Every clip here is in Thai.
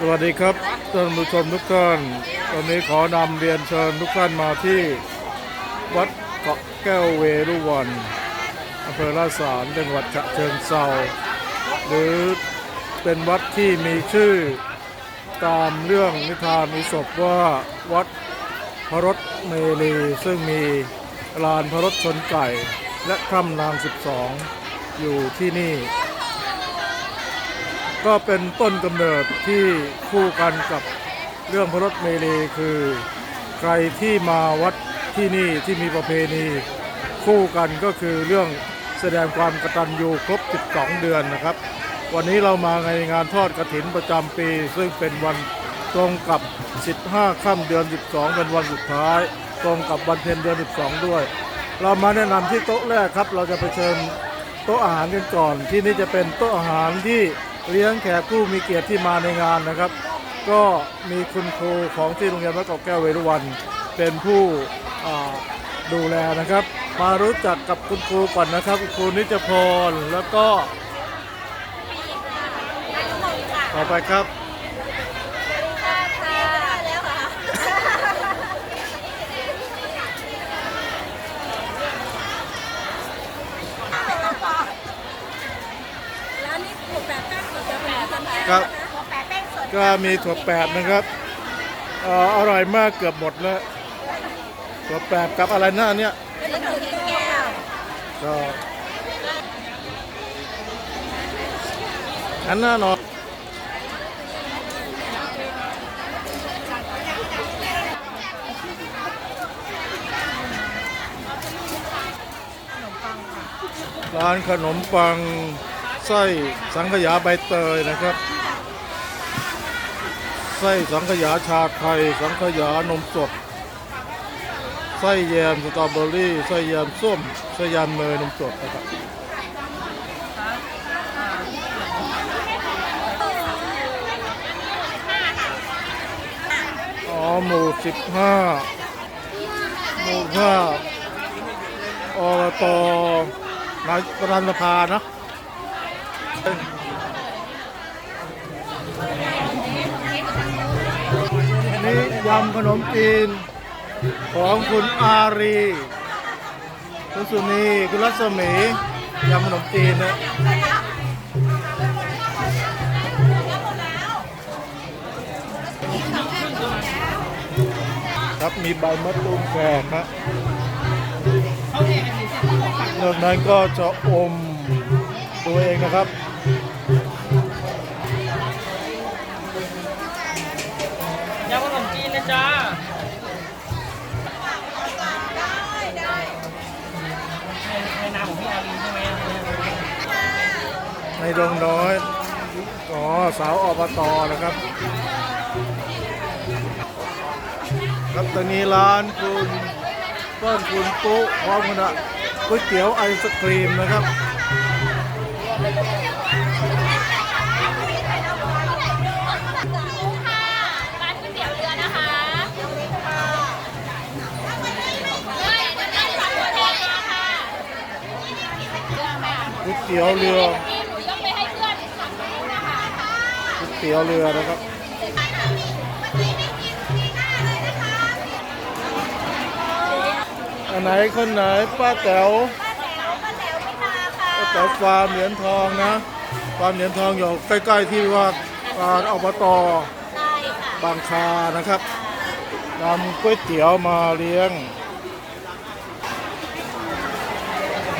สวัสดีครับท่านผู้ชมทุกท่านตอนนี้ขอนำเรียนเชิญทุกท่านมาที่วัดเกาะแก้วเวรุวันอำเภอลาสารจังหวัดฉะเชิงเทราหรือเป็นวัดที่มีชื่อตามเรื่องนิทานอิศบว่าวัดพระรถเมลีซึ่งมีลานพระรถชนไก่และถ้ำนาง 12 อยู่ที่นี่ ก็เป็นต้นกำเนิดที่คู่กันกับเรื่องพระรถเมลีคือ ใครที่มาวัดที่นี่ที่มีประเพณี คู่กันก็คือเรื่องแสดงความกตัญญูครบ 12 เดือนนะครับ วันนี้เรามาในงานทอดกระถินประจำปี ซึ่งเป็นวันตรงกับ 15 ค่ำเดือน 12 เป็นวันสุดท้าย ตรงกับวันเพ็ญเดือน 12 ด้วย เรามาแนะนำที่โต๊ะแรกครับ เราจะไปเชิญโต๊ะอาหารกันก่อน ที่นี่จะเป็นโต๊ะอาหารที่ เลี้ยงแขกผู้มีเกียรติที่มาในงานนะครับ ก็มีคุณครูของที่โรงเรียนวัดเกาะแก้วเวรุวันเป็นผู้อ่าดูแลนะครับ มารู้จักกับคุณครูก่อนนะครับคุณครูนิจพรแล้วก็ ต่อไปครับ ร้านนี้ถั่วแปดแป้งสดจะเป็น ครับ ก็มีถั่วแปบนะครับอร่อยมากเกือบหมดแล้วถั่วแปบกับอะไรหน้าเนี่ยก็อันหน้าหนอร้านขนมปังไส้สังขยาใบเตยนะครับ ไส้สังขยาชาไทย สังขยานมสด ไส้แยมสตรอเบอรี่ ไส้แยมส้ม ไส้แยมเนยนมสดนะครับอ๋อหมูสิบห้าหมูห้าอบตนายประธานสภาเนะ ยำขนมจีน ของคุณอารี คุณสุนีคุณรัศมียำขนมจีนนะครับมีใบมะตูมแขกครับนอกนั้นก็จะอมตัวเองนะครับ ดงน้อยอ๋อสาวอบตนะครับ ครับตอนนี้ร้านคุณต้นคุณปุ๊พร้อมกันอะก๋วยเตี๋ยวไอศครีมนะครับร้านก๋วยเตี๋ยวเรือ เตี๋ยวเรือนะครับอันไหนคนไหนป้าแต๋วป้าแต๋วป้าแต๋วไม่มาค่ะป้าแต๋วฟาร์มเหรียญทองนะฟาร์มเหรียญทองอยู่ใกล้ๆที่ว่าการอบตได้ค่ะบางคานะครับนำก๋วยเตี๋ยวมาเลี้ยง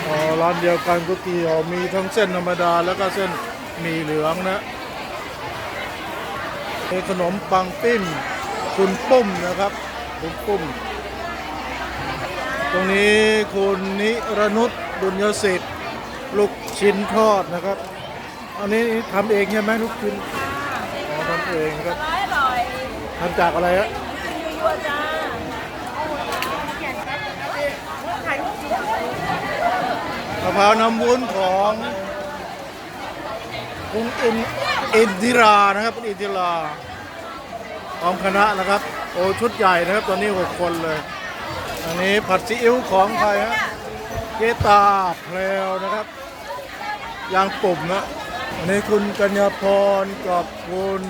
อ๋อร้านเดียวกันก๋วยเตี๋ยวมีทั้งเส้นธรรมดาแล้วก็เส้นหมี่เหลืองนะ มีขนมปังปิ้งคุณปุ้มนะครับ คุณปุ้ม ตรงนี้คุณนิรนุชบุญยสิทธิ์ลูกชิ้นทอดนะครับ อันนี้ทำเองใช่ไหมลูกชิ้นอ๋อทำเองครับร้อยอร่อยทำจากอะไรฮะยัวจ้ามะพร้าวน้ำวุ้นของคุณอิน อินทิรานะครับคุณอินทิราพร้อมคณะนะครับ โอ้ชุดใหญ่นะครับตอนนี้หกคนเลย อันนี้ผัดซีอิ๊วของใครฮะเกตาแพรวนะครับยางปุ่มนะอันนี้คุณกัญญาพรกับคุณ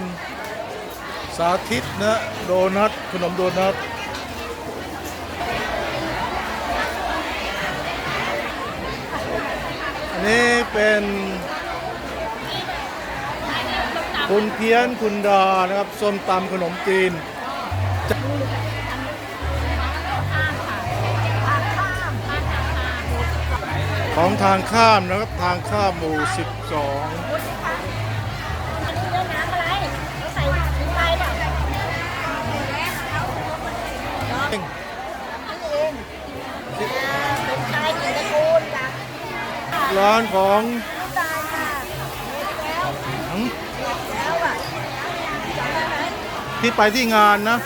สาธิตนะโดนัทขนมโดนัทอันนี้เป็น คุณเพี้ยนคุณดานะครับส้มตำขนมจีนของทางข้ามนะครับทางข้ามหมู่ 12เรื่องร้านของ น้ำตาลค่ะแล้ว หืม แล้วอะจำได้ไหม ที่ไปที่งานนะ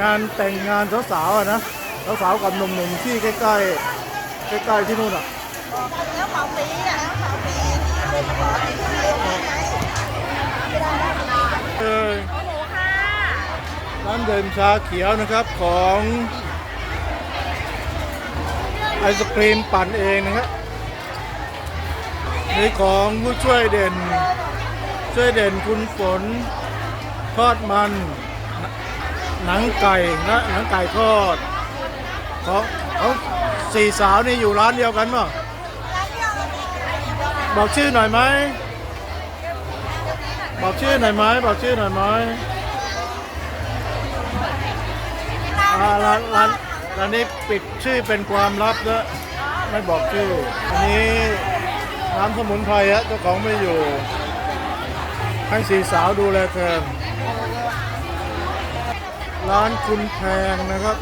งานแต่งงานสาวๆนะสาวๆกับหนุ่มๆที่ใกล้ๆใกล้ๆที่นู่นอะแล้วเผาปีอะแล้วเผาปีที่เป็นขอที่รียนไหมไม่ได้เออของหนูค่ะร้านเดินชาเขียวนะครับของไอศครีมปั่นเองนะครับนี่ของผู้ช่วยเด่น ช่วยเด่นคุณฝน ทอดมัน หนังไก่นะหนังไก่ทอดของของสี่สาวนี่อยู่ร้านเดียวกันป่ะบอกชื่อหน่อยไหมบอกชื่อหน่อยไหมบอกชื่อหน่อยไหมอ่าร้านร้านร้านนี้ปิดชื่อเป็นความลับนะไม่บอกชื่อ อันนี้น้ำสมุนไพรฮะเจ้าของไม่อยู่ ให้สีสาวดูแลแทน ร้านคุณแพงนะครับ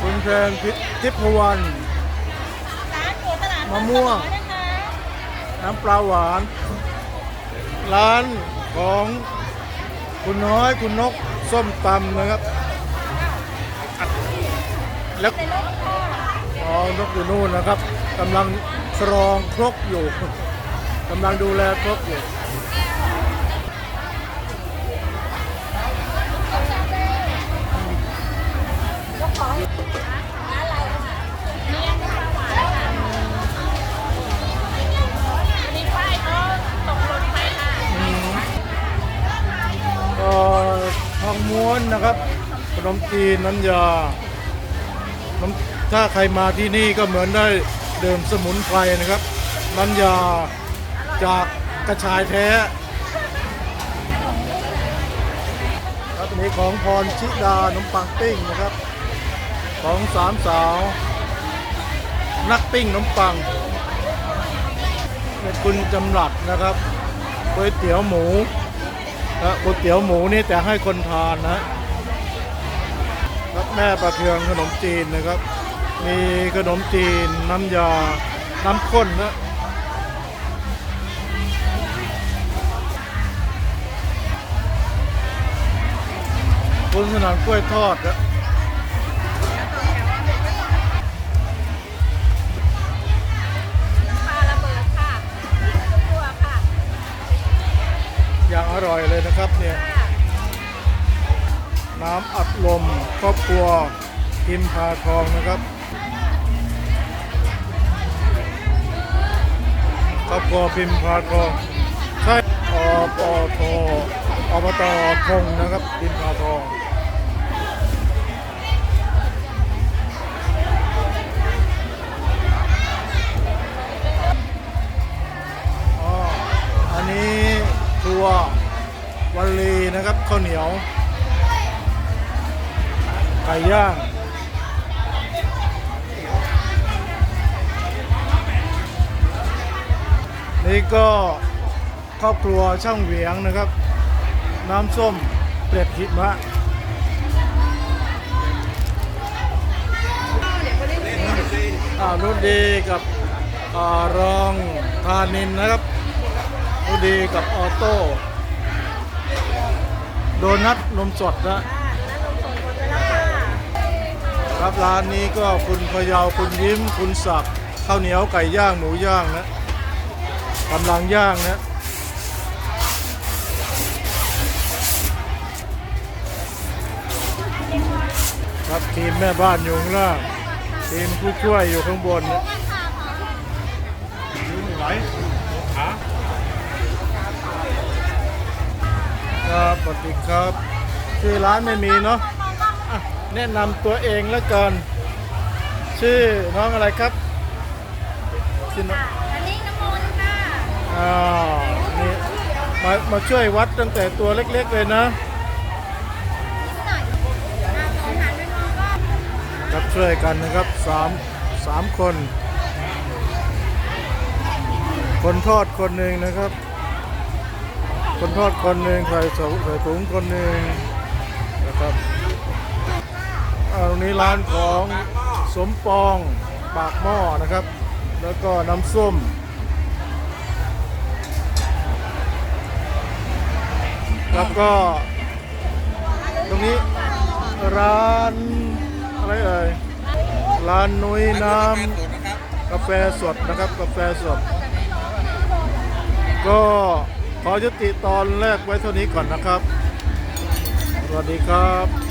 คุณแพงทิพวรรณร้านมะม่วงน้ำปลาหวาน ร้านของคุณน้อยคุณนกส้มตำนะครับ แล้วอ๋อนกอยู่นู่นนะครับกำลังครองครกอยู่กำลังดูแลครกอยู่ จีนน้ำยาถ้าใครมาที่นี่ก็เหมือนได้ดื่มสมุนไพรนะครับ น้ำยาจากกระชายแท้ ครับอันนี้ของพรชิดาขนมปังปิ้งนะครับ ของสามสาว นักปิ้งขนมปังเนี่ยคุณจำรัดนะครับก๋วยเตี๋ยวหมูนะก๋วยเตี๋ยวหมูนี่แต่ให้คนทานนะ ครับแม่ประเทืองขนมจีนนะครับ มีขนมจีนน้ำยา น้ำข้นนะคุณสนานกล้วยทอดนะปลาระเบิดค่ะตัวค่ะอย่างอร่อยเลยนะครับเนี่ย น้ำอัดลมครอบครัวพิมพาทองนะครับ ครอบครัวพิมพาทอง ใช่อปทอบตทงนะครับ พิมพาทองอันนี้ครัววันลีนะครับข้าวเหนียว ไก่ย่าง นี่ก็ครอบครัวช่างเหวียงนะครับ น้ำส้มเปล็ดหิมะอ่านุดีกับอารองธานินนะครับนุชดีกับออโต้ โดนัทนมสดนะ ครับร้านนี้ก็คุณพยาวคุณยิ้มคุณศักดิ์ข้าวเหนียวไก่ย่างหมูย่างนะกำลังย่างนะครับทีมแม่บ้านอยู่ข้างล่างทีมผู้ช่วยอยู่ข้างบนนะยืนไหวขาครับสวัสดีครับชื่อร้านไม่มีเนาะ แนะนำตัวเองแล้วกันชื่อน้องอะไรครับชื่อน้องอันนี้น้ำมนต์ค่ะอ่านี่มามาช่วยวัดตั้งแต่ตัวเล็กๆเลยนะนิดหน่อยอาสองหันไปมองก็ครับช่วยกันนะครับสามสามคน คนทอดคนหนึ่งนะครับ คนทอดคนหนึ่งใส่ถุงใส่ถุงคนหนึ่งนะครับอ่า ตรงนี้ร้านของสมปองปากหม้อนะครับ แล้วก็น้ำส้ม แล้วก็ ตรงนี้ร้านอะไรเอ่ยร้านนุ้ยน้ำกาแฟสดนะครับกาแฟสด ก็ขอยุติตอนแรกไว้เท่านี้ก่อนนะครับ สวัสดีครับ